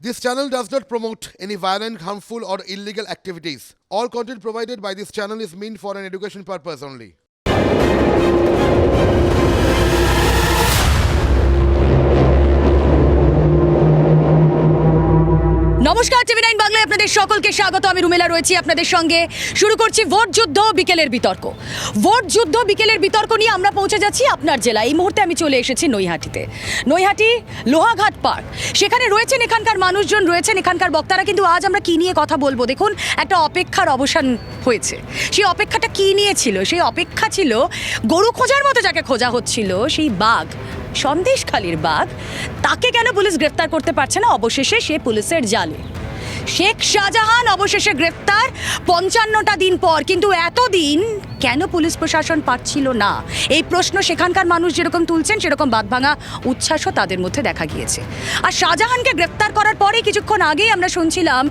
This channel does not promote any violent, harmful, or illegal activities. All content provided by this channel is meant for an education purpose only. নমস্কার TV nine বাংলায় আপনাদের সকলকে স্বাগত। আমি রুমেলা রয়েছি আপনাদের সঙ্গে। শুরু করছি ভোট যুদ্ধ বিকেলের বিতর্ক। ভোট যুদ্ধ বিকেলের বিতর্ক নিয়ে আমরা পৌঁছে যাচ্ছি আপনার জেলা এই মুহূর্তে আমি চলে এসেছি নৈহাটিতে। নৈহাটি লোহাঘাট পার্ক। সেখানে রয়েছেন এখানকার মানুষজন, রয়েছেন এখানকার বক্তারা। কিন্তু আজ আমরা কি নিয়ে কথা বলব? দেখুন, একটা অপেক্ষার অবসান হয়েছে। সেই অপেক্ষাটা কি নিয়ে ছিল? সেই অপেক্ষা ছিল গরু খোঁজার মতো যাকে খোঁজা হচ্ছিল, সেই বাঘ, সন্দেশখালির বাঘ। তাকে কেন পুলিশ গ্রেফতার করতে পারছে না? অবশেষে সে পুলিশের জালে। শেখ শাহজাহান অবশেষে গ্রেফতার পঞ্চান্নটা দিন পর, কিন্তু এতদিন কেন পুলিশ প্রশাসন পারছিল না? এই প্রশ্ন সেখানকার মানুষ যেরকম তুলছেন, সেরকম বাদভাঙা উচ্ছ্বাসও তাদের মধ্যে দেখা গিয়েছে। আর শাহজাহানকে গ্রেফতার করার পরে কিছুক্ষণ আগেই আমরা শুনছিলাম,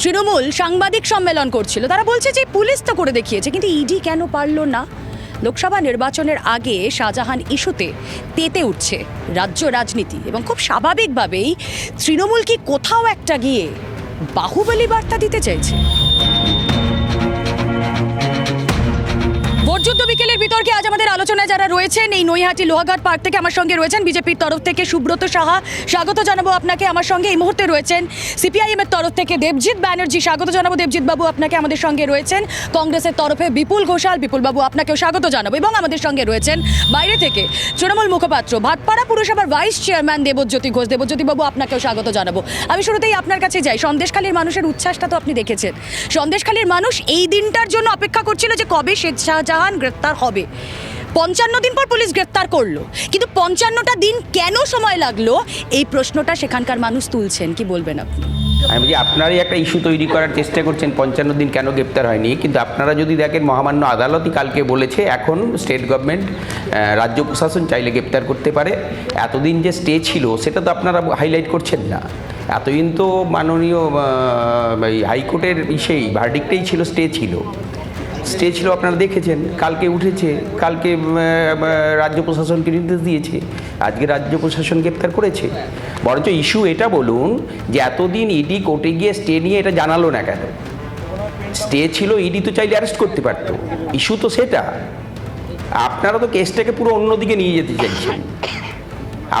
তৃণমূল সাংবাদিক সম্মেলন করছিল। তারা বলছে যে, পুলিশ তো করে দেখিয়েছে, কিন্তু ইডি কেন পারল না? লোকসভা নির্বাচনের আগে শাহজাহান ইস্যুতে তেতে উঠছে রাজ্য রাজনীতি এবং খুব স্বাভাবিকভাবেই তৃণমূল কি কোথাও একটা গিয়ে বাহুবলী বার্তা দিতে চাইছে। ভোটযুদ্ধ বিকেলের বিতর্কে আজ আমাদের আলোচনায় যারা রয়েছেন, এই নৈহাটি লোহাঘাট পার্ক থেকে আমার সঙ্গে রয়েছেন বিজেপির তরফ থেকে সুব্রত সাহা। স্বাগত জানাব আপনাকে। আমার সঙ্গে এই মুহূর্তে রয়েছেন সিপিআইএম এর তরফ থেকে দেবজিৎ ব্যানার্জি। স্বাগত জানাব দেবজিৎ বাবু, আপনাকে আমাদের সঙ্গে রয়েছেন কংগ্রেসের তরফে বিপুল ঘোষাল। বিপুল বাবু, আপনাকেও স্বাগত জানাব এবং আমাদের সঙ্গে রয়েছেন বাইরে থেকে তৃণমূল মুখপাত্র, ভাটপাড়া পুরসভার ভাইস চেয়ারম্যান দেবজ্যোতি ঘোষ। দেবজ্যোতি বাবু, আপনাকেও স্বাগত জানাব। আমি শুরুতেই আপনার কাছে যাই। সন্দেশখালীর মানুষের উচ্ছ্বাসটা তো আপনি দেখেছেন। সন্দেশখালীর মানুষ এই দিনটার জন্য অপেক্ষা করছিল যে কবে শেখ শাহজাহান গ্রেপ্তার হবে। পঞ্চান্ন দিন পর পুলিশ গ্রেপ্তার করল। কিন্তু পঞ্চান্নটা দিন কেন সময় লাগল? এই প্রশ্নটা সেখানকার মানুষ তুলছেন। কি বলবেন আপনি? আমি বলছি, আপনারাই একটা ইস্যু তৈরি করার চেষ্টা করছেন। পঞ্চান্ন দিন কেন গ্রেপ্তার হয়নি? কিন্তু আপনারা যদি দেখেন, মহামান্য আদালতই কালকে বলেছে, এখন স্টেট গভর্নমেন্ট রাজ্য প্রশাসন চাইলে গ্রেপ্তার করতে পারে। এতদিন যে স্টে ছিল, সেটা তো আপনারা হাইলাইট করছেন না। এতদিন তো মাননীয় হাইকোর্টের ইসেই ভার্ডিক্টেই ছিল, স্টে ছিল। স্টে ছিল, আপনারা দেখেছেন, কালকে উঠেছে, কালকে রাজ্য প্রশাসনকে নির্দেশ দিয়েছে, আজকে রাজ্য প্রশাসন গ্রেপ্তার করেছে। বরঞ্চ ইস্যু এটা বলুন যে এতদিন ইডি কোর্টে গিয়ে স্টে নিয়ে এটা জানালো না কেন? স্টে ছিল, ইডি তো চাইলে অ্যারেস্ট করতে পারতো। ইস্যু তো সেটা। আপনারা তো কেসটাকে পুরো অন্যদিকে নিয়ে যেতে চাইছেন।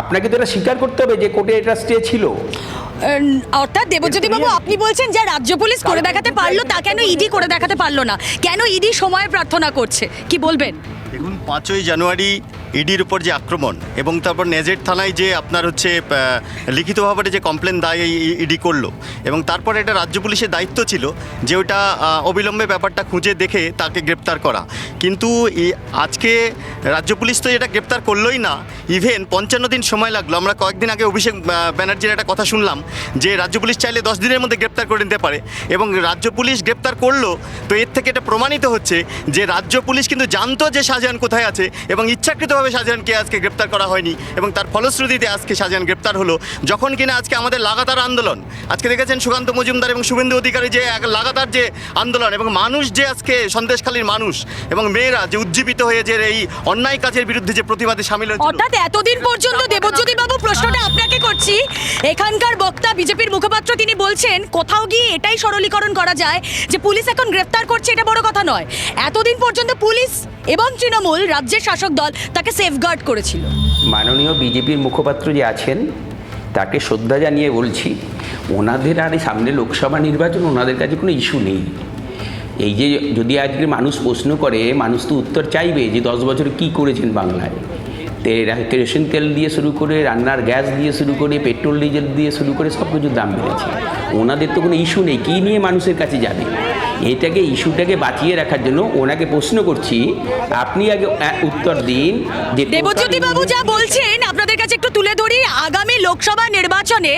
আপনাকে তো এটা স্বীকার করতে হবে যে কোর্টে এটা স্টে ছিল। অর্থাৎ দেবজ্যোতি বাবু আপনি বলছেন যে রাজ্য পুলিশ করে দেখাতে পারল তা কেন ইডি করে দেখাতে পারল না? কেন ইডি সময় প্রার্থনা করছে? কি বলবেন? দেখুন পাঁচই জানুয়ারি ইডির উপর যে আক্রমণ এবং তারপর নেজের থানায় যে আপনার হচ্ছে লিখিতভাবে যে কমপ্লেন দায় ইডি করল এবং তারপর এটা রাজ্য পুলিশের দায়িত্ব ছিল যে ওটা অবিলম্বে ব্যাপারটা খুঁজে দেখে তাকে গ্রেপ্তার করা। কিন্তু আজকে রাজ্য পুলিশ তো এটা গ্রেপ্তার করলোই না। ইভেন পঞ্চান্ন দিন সময় লাগল। আমরা কয়েকদিন আগে অভিষেক ব্যানার্জির একটা কথা শুনলাম যে রাজ্য পুলিশ চাইলে দশ দিনের মধ্যে গ্রেপ্তার করে নিতে পারে এবং রাজ্য পুলিশ গ্রেপ্তার করল তো এর থেকে এটা প্রমাণিত হচ্ছে যে রাজ্য পুলিশ কিন্তু জানতো যে শাহজাহান কোথায় আছে এবং ইচ্ছাকৃতভাবে শাহজাহানকে আজকে গ্রেপ্তার করা হয়নি এবং তার ফলশ্রুতিতে আজকে শাহজাহান গ্রেপ্তার হলো? যখন কিনা আজকে আমাদের লাগাতার আন্দোলন আজকে দেখেছেন সুকান্ত মজুমদার এবং শুভেন্দু অধিকারী যে এক লাগাতার যে আন্দোলন এবং মানুষ যে আজকে সন্দেশখালীর মানুষ এবং মেয়েরা যে উজ্জীবিত হয়ে যে এই অন্যায় কাজের বিরুদ্ধে যে প্রতিবাদে সামিল হয়েছিল। অর্থাৎ এতদিন পর্যন্ত দেবজ্যোতি বাবু প্রশ্নটা আপনাকে করছি। এখানকার বক্তা বিজেপির মুখপাত্র তিনি বলছেন কোথাও গিয়ে এটাই সরলীকরণ করা যায় যে পুলিশ এখন গ্রেফতার করছে এটা বড় কথা নয়। এতদিন পর্যন্ত পুলিশ এবং তৃণমূল রাজ্যের শাসক দল তাকে সেফগার্ড করেছিল। মাননীয় বিজেপির মুখপাত্র যে আছেন, তাকে শ্রদ্ধা জানিয়ে বলছি, ওনাদের আর সামনে লোকসভা নির্বাচন, ওনাদের কাছে কোনো ইস্যু নেই। এই যে যদি আজকে মানুষ প্রশ্ন করে, মানুষ তো উত্তর চাইবে যে দশ বছর কি করেছেন বাংলায়। কেরোসিন তেল দিয়ে শুরু করে, রান্নার গ্যাস দিয়ে শুরু করে, পেট্রোল, ডিজেল দিয়ে শুরু করে সব কিছুর দাম বেড়েছে। ওনাদের তো কোনো ইস্যু নেই, কী নিয়ে মানুষের কাছে যাবে? এটাকে ইস্যুটাকে বাঁচিয়ে রাখার জন্য ওনাকে প্রশ্ন করছি আপনি আগে উত্তর দিন যে দেবজ্যোতি বাবু যা বলছেন আপনাদের কাছে একটু তুলে ধরি। আগামী লোকসভা নির্বাচনে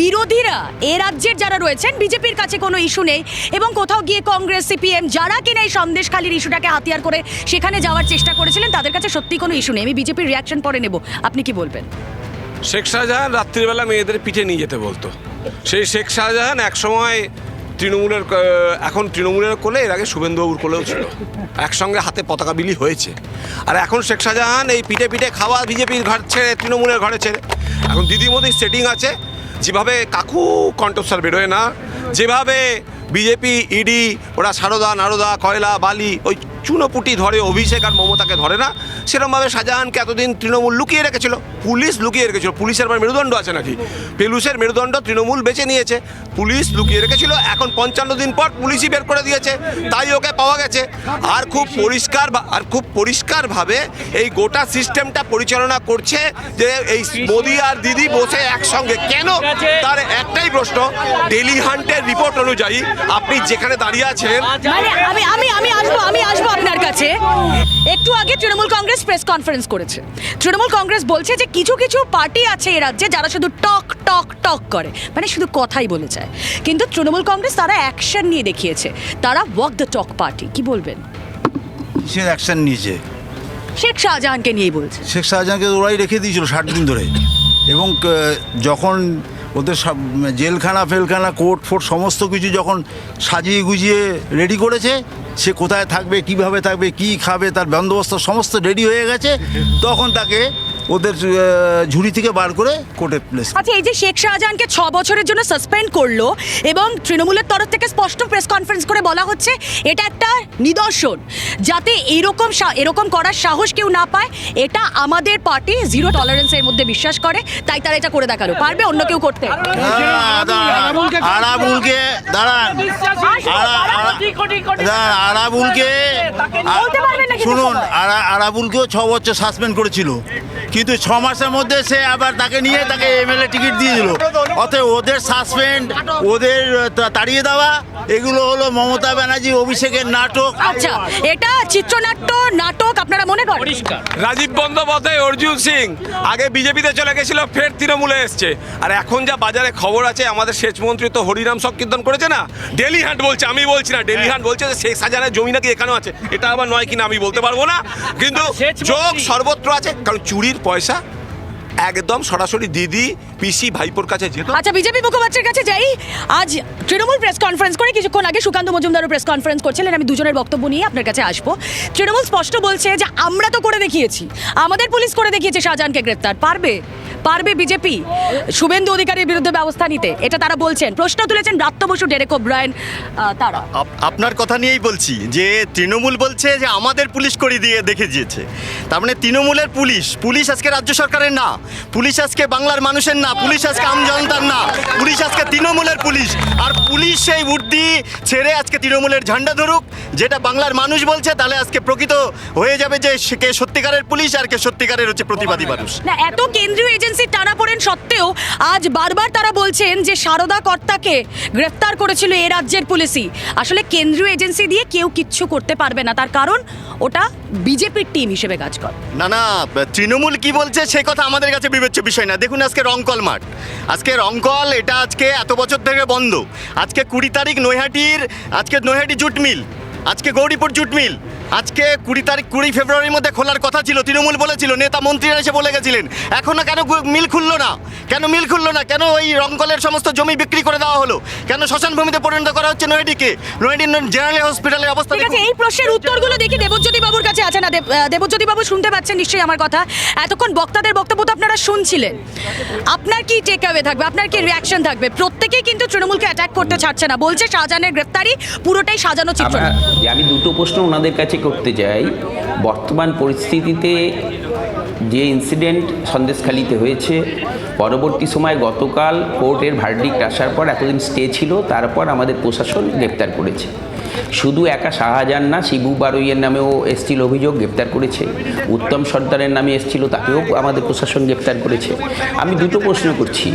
বিরোধীরা এ রাজ্যের যারা রয়েছেন বিজেপির কাছে কোনো ইস্যু নেই এবং কোথাও গিয়ে কংগ্রেস সিপিএম যারা কিনা এই সন্দেশখালীর ইস্যুটাকে হাতিয়ার করে সেখানে যাওয়ার চেষ্টা করেছিলেন তাদের কাছে সত্যি কোনো ইস্যু নেই। আমি বিজেপির রিয়াকশন পরে নেব। আপনি কি বলবেন? শেখ শাহজাহান রাত্রিবেলা মেয়েদের পিঠে নিয়ে যেতে বলতো। সেই শেখ শাহজাহান একসময় তৃণমূলের এখন তৃণমূলের কোলে, এর আগে শুভেন্দুবাবুর কোলেও ছিল। একসঙ্গে হাতে পতাকা বিলি হয়েছে। আর এখন শেখ শাহজাহান এই পিঠে পিঠে খাওয়া বিজেপির ঘর ছেড়ে, তৃণমূলের ঘরে ছেড়ে। এখন দিদি মোদির সেটিং আছে, যেভাবে কাকু কণ্ঠস্বর বেরোয় না, যেভাবে বিজেপি ইডি ওরা সারদা, নারদা, কয়লা, বালি, ওই চুনোপুটি ধরে, অভিষেক আর মমতাকে ধরে না। সেরকমভাবে শাহজাহানকে এতদিন তৃণমূল লুকিয়ে রেখেছিল। পুলিশ লুকিয়ে রেখেছিল। পুলিশের আবার মেরুদণ্ড আছে নাকি? পেলুসের মেরুদণ্ড তৃণমূল বেছে নিয়েছে। পুলিশ লুকিয়ে রেখেছিল। এখন পঞ্চান্ন দিন পর পুলিশই বের করে দিয়েছে। তাই ওকে পাওয়া গেছে। আর খুব পরিষ্কার আর খুব পরিষ্কারভাবে এই গোটা সিস্টেমটা পরিচালনা করছে যে এই মোদি আর দিদি বসে একসঙ্গে। কেন? তার একটাই প্রশ্ন ডেলি হান্টের রিপোর্ট অনুযায়ী আপনি যেখানে দাঁড়িয়ে আছেন মানে আমি আমি আমি আসব আমি আসব আপনার কাছে? একটু আগে তৃণমূল কংগ্রেস প্রেস কনফারেন্স করেছে। তৃণমূল কংগ্রেস বলছে যে কিছু কিছু পার্টি আছে এ রাজ্যে যারা শুধু টক টক টক করে মানে শুধু কথাই বলে যায়। কিন্তু তৃণমূল কংগ্রেস তারা অ্যাকশন নিয়ে দেখিয়েছে। তারা ওয়াক দ্য টক পার্টি কি বলবেন? সে অ্যাকশন নিয়েছে। শেখ শাহজাহানকে নিয়েই বলছে। শেখ শাহজাহানকে ওরাই রেখে দিয়েছিল ষাট দিন ধরে। এবং যখন ওদের সব জেলখানা, ফেলখানা, কোর্ট, ফোর্ট, সমস্ত কিছু যখন সাজিয়ে গুজিয়ে রেডি করেছে, সে কোথায় থাকবে, কীভাবে থাকবে, কি খাবে, তার বন্দোবস্ত সমস্ত রেডি হয়ে গেছে। তখন তাকে ওদের ঝুড়ি থেকে বার করে কোর্টে প্লেস আচ্ছা এই যে শেখ শাহজাহানকে ছ বছরের জন্য সাসপেন্ড করল এবং তৃণমূলের তরফ থেকে স্পষ্ট প্রেস কনফারেন্স করে বলা হচ্ছে এটা একটা নিদর্শন। যাতে এরকম সা- এরকম করার সাহস কেউ না পায় এটা আমাদের পার্টি জিরো টলারেন্সের মধ্যে বিশ্বাস করে তাই তারা এটা করে দেখাল। পারবে অন্য কেউ করতে? আরাবুলকে দাঁড়ান। শুনুন আরাবুলকেও ছ বছর সাসপেন্ড করেছিল। কিন্তু ছ মাসের মধ্যে সে আবার তাকে নিয়ে তাকে এমএলএ টিকিট দিয়ে দিল। অতএব ওদের সাসপেন্ড ওদের তাড়িয়ে দেওয়া এগুলো হলো মমতা ব্যানার্জি অভিষেকের নাটক। আচ্ছা এটা চিত্রনাট্য নাটক আপনারা মনে করেন? রাজীব বন্দ্যোপাধ্যায় অর্জুন সিং আগে বিজেপিতে চলে গেছিল ফের তৃণমূলে এসছে। আর এখন যা বাজারে খবর আছে আমাদের সেচ মন্ত্রী তো হরিনাম সংকীর্তন করেছে না? ডেলি হান্ট বলছে আমি বলছি না ডেলি হান্ট বলছে যে শেখ শাহজাহানের জমি নাকি এখানেও আছে। এটা আবার নয় কিনা আমি বলতে পারব না। কিন্তু যোগ সর্বত্র আছে কারণ চুরির পয়সা একদম সরাসরি দিদি পিসি ভাইপোর কাছে যেত। আচ্ছা বিজেপি মুখপাত্রের কাছে যাই। আজ তৃণমূল প্রেস কনফারেন্স করে কিছুক্ষণ আগে সুকান্ত মজুমদারও প্রেস কনফারেন্স করছিলেন। আমি দুজনের বক্তব্য নিয়ে আপনার কাছে আসব। তৃণমূল স্পষ্ট বলছে যে আমরা তো করে দেখিয়েছি। আমাদের পুলিশ করে দেখিয়েছে শাহজাহানকে গ্রেপ্তার। পারবে? পারবে বিজেপি? শুভেন্দু অধিকারীর বিরুদ্ধে ব্যবস্থা নিতে। এটা তারা বলছেন। প্রশ্ন তুলেছেন ব্রাত্য বসু ডেরেক ওব্রায়ন তারা। আপ- আপনার কথা নিয়েই বলছি যে তৃণমূল বলছে যে আমাদের পুলিশ করে দিয়ে দেখে দিয়েছে। তার মানে তৃণমূলের পুলিশ। পুলিশ আজকে রাজ্য সরকারের না। পুলিশ আজকে বাংলার মানুষের না পুলিশ আজকে আমজনতার না। পুলিশ আজকে তৃণমূলের পুলিশ। আর পুলিশ সেই উর্দি ছেড়ে আজকে তৃণমূলের ঝান্ডা ধরুক যেটা বাংলার মানুষ বলছে তাহলে আজকে প্রকৃত হয়ে যাবে যে কে সত্যিকারের পুলিশ আর কে সত্যিকারের হচ্ছে প্রতিবাদী মানুষ। না এত কেন্দ্রীয় এজেন্সির টানাপোড়েন সত্ত্বেও আজ বারবার তারা বলছেন যে সারদা কর্তাকে গ্রেফতার করেছিল এ রাজ্যের পুলিশই। আসলে কেন্দ্রীয় এজেন্সি দিয়ে কেউ কিচ্ছু করতে পারবে না। তার কারণ ওটা বিজেপির টিম হিসেবে কাজ করে। না না, তৃণমূল কি বলছে সে কথা আমাদের কাছে বিবেচ্য বিষয় না। দেখুন আজকে রংকল মাঠ। আজকে রংকল, এটা আজকে এত বছর থেকে বন্ধ। আজকে কুড়ি তারিখ নৈহাটির, আজকে নৈহাটি জুট মিল। আজকে গৌরীপুর জুট মিল। আজকে কুড়ি তারিখ কুড়ি ফেব্রুয়ারির মধ্যে খোলার কথা ছিল তৃণমূল বলেছিল নেতা মন্ত্রীরা এসে বলে গেছিলেন। এখনও কেন মিল খুললো না? কেন মিল খুললো না? কেন ওই রঙ্গলের সমস্ত জমি বিক্রি করে দেওয়া হলো? কেন শ্মশান ভূমিতে পরিণত করা হচ্ছে নৈহাটিকে নৈহাটি জেনারেল হসপিটালের অবস্থা ঠিক আছে এই প্রশ্নের উত্তরগুলো দেখি দেবজ্যোতি বাবুর কাছে আছে না? দেবজ্যোতি বাবু শুনতে পাচ্ছেন নিশ্চয়ই আমার কথা। এতক্ষণ বক্তাদের বক্তব্য তো আপনারা শুনছিলেন। আপনার কি টেক অ্যাওয়ে থাকবে? আপনার কি রিয়াকশন থাকবে? প্রত্যেকেই কিন্তু তৃণমূলকে অ্যাটাক করতে ছাড়ছে না। বলছে শাহজাহানের গ্রেপ্তারি পুরোটাই সাজানো চিত্র আমি দুটো প্রশ্ন ওনাদের কাছে করতে চাই বর্তমান পরিস্থিতিতে যে ইনসিডেন্ট সন্দেশখালিতে হয়েছে, পরবর্তী সময় গতকাল কোর্টের ভার্ডিক্ট আসার পর এতদিন স্টে ছিল, তারপর আমাদের প্রশাসন গ্রেপ্তার করেছে। শুধু একা শাহজাহান না, শিবু বারুইয়ের নামেও এসছিল অভিযোগ, গ্রেপ্তার করেছে। উত্তম সর্দারের নামে এসছিল, তাকেও আমাদের প্রশাসন গ্রেপ্তার করেছে। আমি দুটো প্রশ্ন করছি।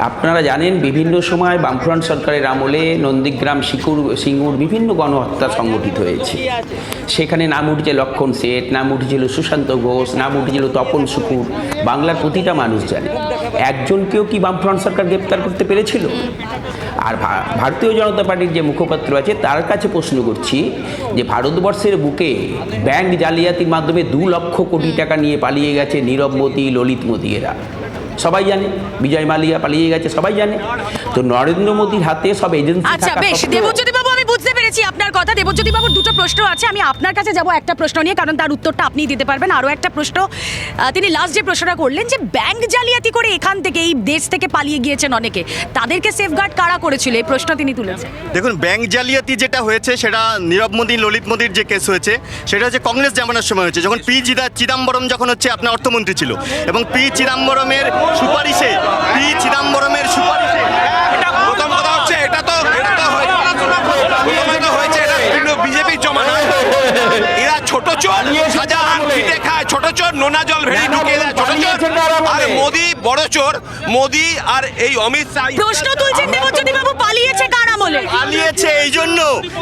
আপনারা জানেন, বিভিন্ন সময় বামফ্রন্ট সরকারের আমলে নন্দীগ্রাম শিকুর, সিঙ্গুর বিভিন্ন গণহত্যা সংগঠিত হয়েছে। সেখানে নাম উঠেছে লক্ষণ শেঠ নাম উঠেছিল সুশান্ত ঘোষ, নাম উঠেছিল তপন শুকুর। বাংলার প্রতিটা মানুষ জানে। একজনকেও কি বামফ্রন্ট সরকার গ্রেপ্তার করতে পেরেছিল? আর ভারতীয় জনতা পার্টির যে মুখপাত্র আছে, তার কাছে প্রশ্ন করছি যে, ভারতবর্ষের বুকে ব্যাংক জালিয়াতির মাধ্যমে দু লক্ষ কোটি টাকা নিয়ে পালিয়ে গেছে নীরব মোদী, ললিত মোদী এরা সবাই জানে। বিজয় মালিয়া পালিয়ে গেছে সবাই জানে। তো নরেন্দ্র মোদীর হাতে সব এজেন্সি আচ্ছা বেশ দেবজ্যোতি পেরেছি আপনার কথা। দেবজ্যোতি বাবুর দুটো প্রশ্ন আছে। আমি আপনার কাছে যাব একটা প্রশ্ন নিয়ে কারণ তার উত্তরটা আপনিই দিতে পারবেন। আরও একটা প্রশ্ন। তিনি লাস্ট যে প্রশ্নটা করলেন যে ব্যাংক জালিয়াতি করে এখান থেকে এই দেশ থেকে পালিয়ে গিয়েছেন অনেকে তাদেরকে সেফগার্ড কারা করেছিল? এই প্রশ্ন তিনি তুলেছেন। দেখুন ব্যাংক জালিয়াতি যেটা হয়েছে সেটা নীরব মোদী ললিত মোদীর যে কেস হয়েছে সেটা হচ্ছে কংগ্রেস জামানার সময় হয়েছে। যখন পি চিদা চিদাম্বরম যখন হচ্ছে আপনার অর্থমন্ত্রী ছিল এবং পি চিদাম্বরমের সুপারিশে পি চিদাম্বরমের সুপারিশে এটা প্রথম কথা হচ্ছে এটা তো এটা তো হয়ে- হয়েছে এটা কিন্তু বিজেপির জমা নয় এরা ছোট চোর সাজা পিঠে খায় ছোট চোর নোনা জল ভেড়ি ঢুকে দেয় ছোট চোর। মোদি বড় চোর মোদি আর এই অমিত শাহ প্রশ্ন তুলছেন দেবজ্যোতি বাবু পালিয়েছে কার আমলে? পালিয়েছে এই জন্য।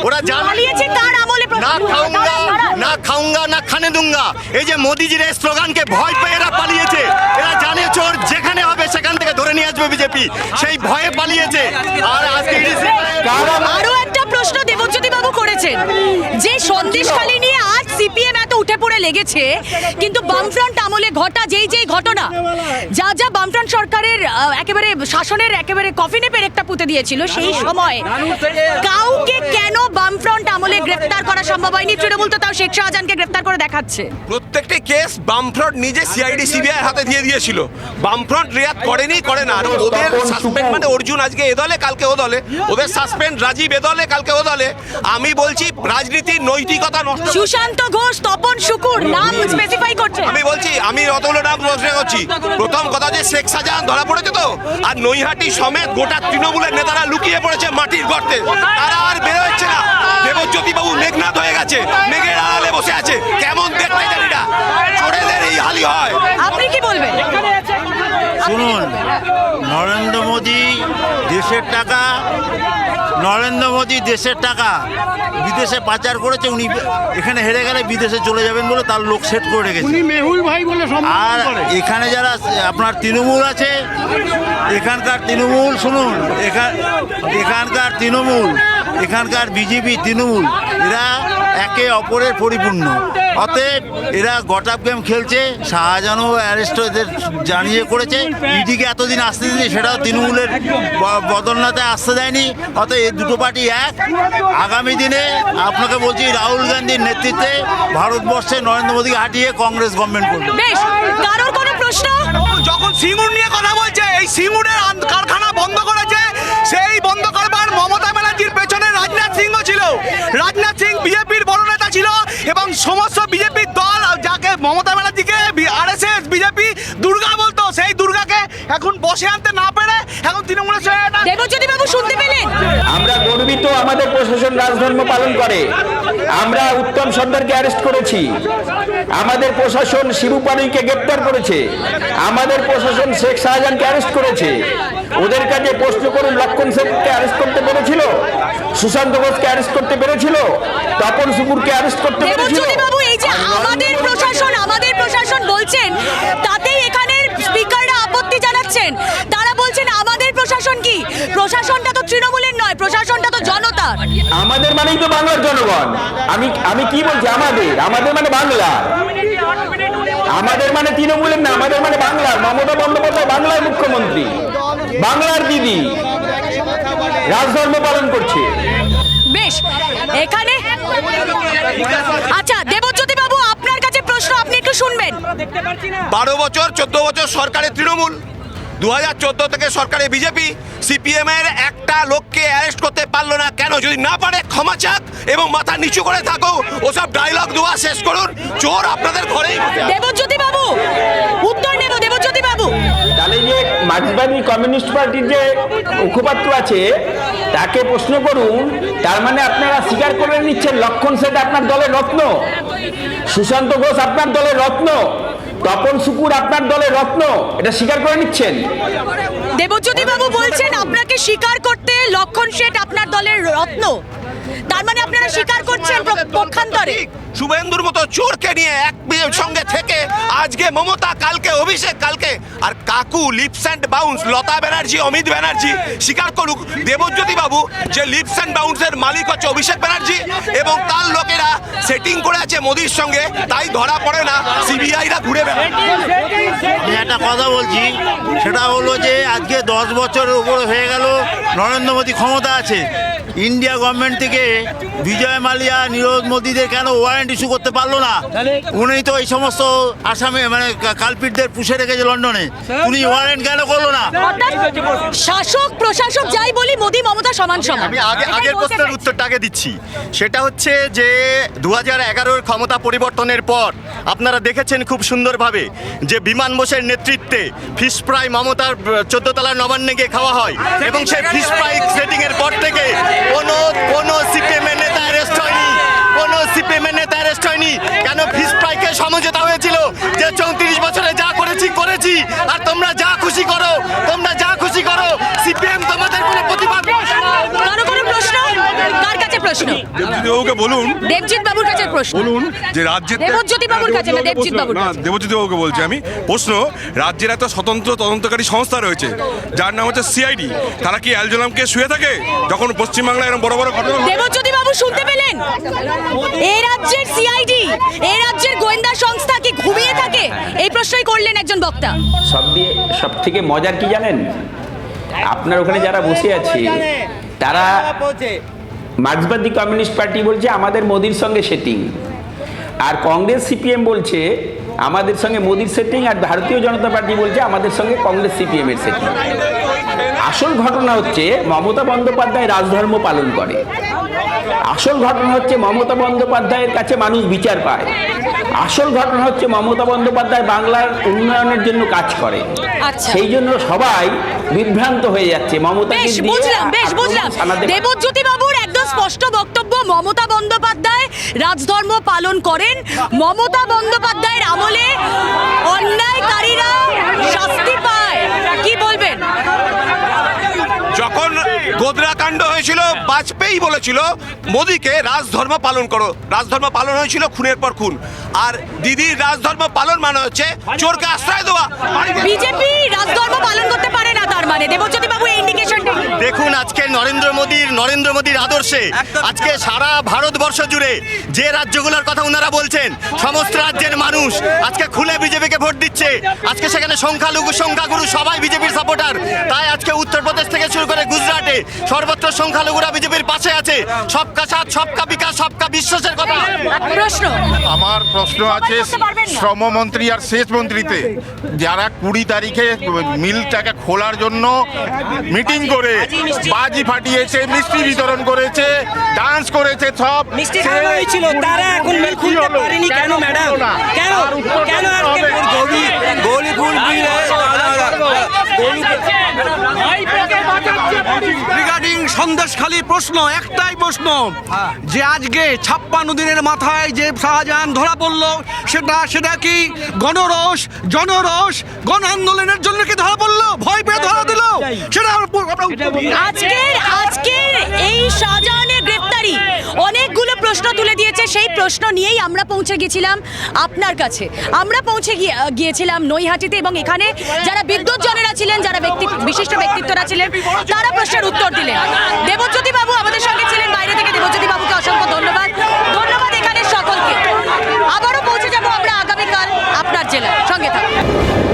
ওরা জানে পালিয়েছে কার আমলে না খাউঙ্গা। না খাউঙ্গা না খানে দুঙ্গা এই যে মোদিজির এই স্লোগানকে ভয় পেয়ে এরা পালিয়েছে। এরা জানে চোর যেখানে হবে সেখান থেকে ধরে নিয়ে আসবে বিজেপি। সেই ভয়ে পালিয়েছে। আর আজকে আরও একটা প্রশ্ন দেবজ্যোতি বাবু করেছেন। যে সন্দেশখালী নিয়ে আজ সিপিএম এত উঠে পড়ে লেগেছে কিন্তু বামফ্রন্ট আমলে ঘটা যেই যেই ঘটনা যা যা বামফ্রন্ট সরকারের একেবারে শাসনের একেবারে কফিনে পেরেকটা পুঁতে দিয়েছিল সেই সময় কাউকে করা সম্ভব হয়নি। তৃণমূল তো তাও শেখ শাহজাহানকে গ্রেফতার করে দেখাচ্ছে। প্রত্যেকটি কেস বামফ্রন্ট নিজে সিআইডি সিবিআই হাতে দিয়ে দিয়েছিল। বামফ্রন্ট রিয়াদ করেনি করে না। আর ওদের সাসপেন্ড মানে অর্জুন আজকে এ দলে কালকে ও দলে। ওদের সাসপেন্ড রাজীব এ দলে কালকে ও দলে। আমি বলছি রাজনীতির নৈতিকতা নষ্ট সুশান্ত ঘোষ তপন শুকুর নাম স্পেসিফাই করছে। আমি বলছি আমি অতগুলো নাম করছি। প্রথম কথা যে শেখ শাহজাহান ধরা পড়েছে তো? আর নৈহাটি সমেত গোটা তৃণমূলের নেতারা লুকিয়ে পড়েছে মাটির গর্তে। তারা আর বেরোচ্ছে না। দেবজ্যোতি বাবু মেঘনাথ হয়ে গেছে। মেঘের আড়ালে বসে আছে। কেমন দেখতে জানি না। চোরেদের এই হালি হয়। আপনি কি বলবেন? শুনুন নরেন্দ্র মোদী দেশের টাকা নরেন্দ্র মোদী দেশের টাকা বিদেশে পাচার করেছে উনি এখানে হেরে গেলে বিদেশে চলে যাবেন বলে তার লোক সেট করে রেখেছে। মেহুল ভাই বলে আর এখানে যারা আপনার তৃণমূল আছে এখানকার তৃণমূল শুনুন এখান এখানকার তৃণমূল এখানকার বিজেপি তৃণমূল এরা একে অপরের পরিপূর্ণ। অতএব এরা গটাপ গেম খেলছে শাহজাহানও অ্যারেস্ট জানিয়ে করেছে ইডিকে এতদিন আসতে দিয়েছে সেটাও তৃণমূলের বদলনাতে আসতে দেয়নি অতএব এই দুটো পার্টি এক। আগামী দিনে আপনাকে বলছি রাহুল গান্ধীর নেতৃত্বে ভারতবর্ষে নরেন্দ্র মোদীকে হাঁটিয়ে কংগ্রেস গভর্নমেন্ট করবে। কারোর কোনো প্রশ্ন? যখন সিঙ্গুর নিয়ে কথা বলছে এই সিঙ্গুরের আন- কারখানা বন্ধ করেছে সেই বন্ধ করবার মমতা ব্যানার্জির পেছনে রাজনাথ সিংহ ছিল। রাজনাথ সিং বিজেপির বড় নেতা ছিল এবং সমস্ত বিজেপির দল যাকে মমতা ব্যানার্জিকে এখন বসে আনতে না পেরে এখন তৃণমূলের দেবজ্যোতি বাবু শুনতে পেলেন? আমরা গর্বিত আমাদের প্রশাসন রাজধর্ম পালন করে। আমরা উত্তম সর্দারকে অ্যারেস্ট করেছি। আমাদের প্রশাসন শিবু পানুইকে গ্রেপ্তার করেছে। আমাদের প্রশাসন শেখ শাহজাহানকে অ্যারেস্ট করেছে। ওদের কাছে প্রশ্ন করুন লক্ষণ সেনকে অ্যারেস্ট করতে পেরেছিল? সুশান্ত ঘোষকে অ্যারেস্ট করতে পেরেছিল? তপন সুকুরকে অ্যারেস্ট করতে পেরেছিল? বাবু এই যে আমাদের প্রশাসন আমাদের প্রশাসন বলছেন তাতেই জানাচ্ছেন তারা বলছেন আমাদের প্রশাসন কি? প্রশাসনটা তো তৃণমূলের নয় প্রশাসনটা তো জনতার। আমাদের মানেই তো বাংলার জনগণ। আমি আমি কি বলছি? আমাদের। আমাদের মানে বাংলা। আমাদের মানে তৃণমূলের না আমাদের মানে বাংলার। মমতা বন্দ্যোপাধ্যায় বাংলার মুখ্যমন্ত্রী। বাংলার দিদি। রাজধর্ম পালন করছে। বেশ এখানে আচ্ছা দেবজ্যোতি বাবু আপনার কাছে প্রশ্ন আপনি একটু শুনবেন। বারো বছর চোদ্দ বছর সরকারের তৃণমূল। দু হাজার চোদ্দ থেকে সরকারে বিজেপি সিপিএম এর একটা লোককে অ্যারেস্ট করতে পারল না। কেন? যদি না পারে ক্ষমা চাক এবং মাথা নিচু করে থাকো। ওসব ডায়লগ দেওয়া শেষ করুন। চোর আপনাদের ঘরেই দেবজ্যোতি বাবু উত্তর নেব দেবজ্যোতি বাবু। তাহলে যে মার্ক্সবাদী কমিউনিস্ট পার্টির যে মুখপাত্র আছে তাকে প্রশ্ন করুন তার মানে আপনারা স্বীকার করে নিচ্ছেন লক্ষণ সেট আপনার দলের রত্ন? সুশান্ত ঘোষ আপনার দলের রত্ন? তপন শুকুর আপনার দলের রত্ন, এটা স্বীকার করে নিচ্ছেন? দেবজ্যোতি বাবু বলছেন আপনাকে স্বীকার করতে লক্ষণ শেঠ আপনার দলের রত্ন। তার মানে আপনারা স্বীকার করছেন পক্ষান্তরে শুভেন্দুর মতো চোরকে নিয়ে এক বিয়ের সঙ্গে থেকে আজকে মমতা কালকে অভিষেক কালকে আর Kaku lips and bounce Lata Banerjee Amit Banerjee স্বীকার করুক দেবজ্যোতি বাবু যে লিপস অ্যান্ড বাউন্সের মালিক হচ্ছে অভিষেক ব্যানার্জি এবং তার লোকেরা সেটিং করে আছে মোদির সঙ্গে তাই ধরা পড়ে না সিবিআইরা ঘুরে বেড়ায়। একটা কথা বলছি সেটা হলো যে আজকে দশ বছরের উপরে হয়ে গেল নরেন্দ্র মোদী ক্ষমতা আছে। ইন্ডিয়া গভর্নমেন্ট থেকে বিজয় মালিয়া নিরোধ মোদীদের কেন ওয়ারেন্ট ইস্যু করতে পারল না? উনি তো এই সমস্ত আসামে মানে কালপিটদের পুষে রেখেছে লন্ডনে। উনি ওয়ারেন্ট কেন করল না? শাসক প্রশাসক যাই বলি মোদি মমতা সমান সমান। আমি আগে আগের প্রশ্নের উত্তরটা আগে দিচ্ছি। সেটা হচ্ছে যে দু হাজার এগারোর ক্ষমতা পরিবর্তনের পর আপনারা দেখেছেন খুব সুন্দরভাবে যে বিমান বোসের নেতৃত্বে ফিশ ফ্রাই মমতার চোদ্দ তলার নবান্নে গিয়ে খাওয়া হয় এবং সেই ফিশ ফ্রাই সেটিং এর পর থেকে কোনো কোনো সিপিএমের নেতা অ্যারেস্ট হয়নি, কোনো সিপিএমের নেতা অ্যারেস্ট হয়নি। কেন ফিশ ফ্রাইকে সমঝোতা হয়েছিল যে চৌত্রিশ বছরে যা করেছি করেছি। আর তোমরা যা খুশি করো, তোমরা যা খুশি করো, সিপিএম তোমাদের কোনো প্রতিবাদ করবে না। কারও কোনো প্রশ্ন কার কাছে প্রশ্ন। দেবজ্যোতিবাবুকে বলুন। দেবজিৎ বাবুর কাছে প্রশ্ন। বলুন যে রাজ্যের দেবজ্যোতি বাবুর কাছে না, দেবজিৎ বাবুর না দেবজ্যোতি বাবুকে বলছি আমি। প্রশ্ন রাজ্যের একটা স্বতন্ত্র তদন্তকারী সংস্থা রয়েছে যার নাম হচ্ছে সিআইডি। তারা কি অ্যালজোলামকে শুয়ে থাকে? যখন পশ্চিমবাংলায় এরকম বড় বড় ঘটনা ঘটে? দেবজ্যোতি বাবু শুনতে পেলেন? এই রাজ্যের সিআইডি এই রাজ্যের গোয়েন্দা সংস্থা কি ঘুমিয়ে থাকে? এই প্রশ্নই করলেন একজন বক্তা। সব দিয়ে সব থেকে মজার কি জানেন? আপনার ওখানে যারা বসে আছে তারা মার্ক্সবাদী কমিউনিস্ট পার্টি বলছে আমাদের মোদির সঙ্গে সেটিং আর কংগ্রেস সিপিএম বলছে আমাদের সঙ্গে মোদির সেটিং আর ভারতীয় জনতা পার্টি বলছে আমাদের সঙ্গে কংগ্রেস সিপিএম এর সেটিং আসল ঘটনা হচ্ছে মমতা বন্দ্যোপাধ্যায় রাজধর্ম পালন করে। আসল ঘটনা হচ্ছে মমতা বন্দ্যোপাধ্যায়ের কাছে মানুষ বিচার পায়। আসল ঘটনা হচ্ছে মমতা বন্দ্যোপাধ্যায় বাংলার উন্নয়নের জন্য কাজ করে। আচ্ছা। সেই জন্য সবাই বিভ্রান্ত হয়ে যাচ্ছে। মমতা স্পষ্ট বক্তব্য মমতা বন্দ্যোপাধ্যায় রাজধর্ম পালন করেন। মমতা বন্দ্যোপাধ্যায়ের আমলে অন্যায়কারীরা শাস্তি পায়। কি বলবেন? যখন গোদরা কাণ্ড হয়েছিল বাজপেয়ী বলেছিল মোদীকে রাজধর্ম পালন করো। রাজধর্ম পালন হয়েছিল খুনের পর খুন। আর দিদির রাজধর্ম পালন মানে হচ্ছে চোরকে আশ্রয় দেওয়া। বিজেপি রাজধর্ম পালন করতে পারে না তার মানে। দেবজ্যোতি বাবু এই ইন্ডিকেশনটা দেখুন আজকে নরেন্দ্র মোদীর নরেন্দ্র মোদীর আদর্শে আজকে সারা ভারতবর্ষ জুড়ে যে রাজ্যগুলোর কথা ওনারা বলছেন সমস্ত রাজ্যের মানুষ আজকে খুলে বিজেপিকে ভোট দিচ্ছে। আজকে সেখানে সংখ্যালঘু সংখ্যাগুরু সবাই বিজেপির সাপোর্টার। তাই আজকে উত্তরপ্রদেশ থেকে শুরু করে গুজরাটে সর্বত্র সংখ্যালঘুরা বিজেপির পাশে আছে সবকা সাথ সবকা বিকাশ সবকা বিশ্বাসের কথা প্রশ্ন আমার প্রশ্ন আছে। শ্রমমন্ত্রী আর শেষ মন্ত্রীতে যারা কুড়ি তারিখে মিলটাকে খোলার জন্য মিটিং করে বাজি ফাটিয়েছে মিষ্টি বিতরণ করেছে ডান্স করেছে সব মিষ্টি সে- তারা এখন মিল খুলতে পারেনি কেন ম্যাডাম কেন কেন আজকে। গলি গলি ফুল রিগার্ডিং সন্দেশখালী প্রশ্ন একটাই প্রশ্ন। যে আজকে ছাপ্পান্ন দিনের মাথায় যে শাহজাহান ধরা পড়ল সেটা সেটা কি গণরস জনরস গণ আন্দোলনের জন্য কি ধরা পড়ল? ভয় পেয়ে ধরা দিল। সেটা আমরা উত্তর দিই। আজকের আজকের এই অনেকগুলো প্রশ্ন তুলে দিয়েছে, সেই প্রশ্ন নিয়েই আমরা পৌঁছে গেছিলাম আপনার কাছে। আমরা পৌঁছে গিয়েছিলাম নৈহাটিতে এবং এখানে যারা বিদ্যুৎ জনেরা ছিলেন, যারা ব্যক্তি, বিশিষ্ট ব্যক্তিত্বরা ছিলেন, তারা প্রশ্নের উত্তর দিলেন। দেবজ্যোতি বাবু আমাদের সঙ্গে ছিলেন, বাইরে থেকে দেবজ্যোতি বাবুকে অসংখ্য ধন্যবাদ। ধন্যবাদ এখানে সকলকে। আবারও পৌঁছে যাব আমরা আগামীকাল আপনার জেলা সঙ্গে থাকুন।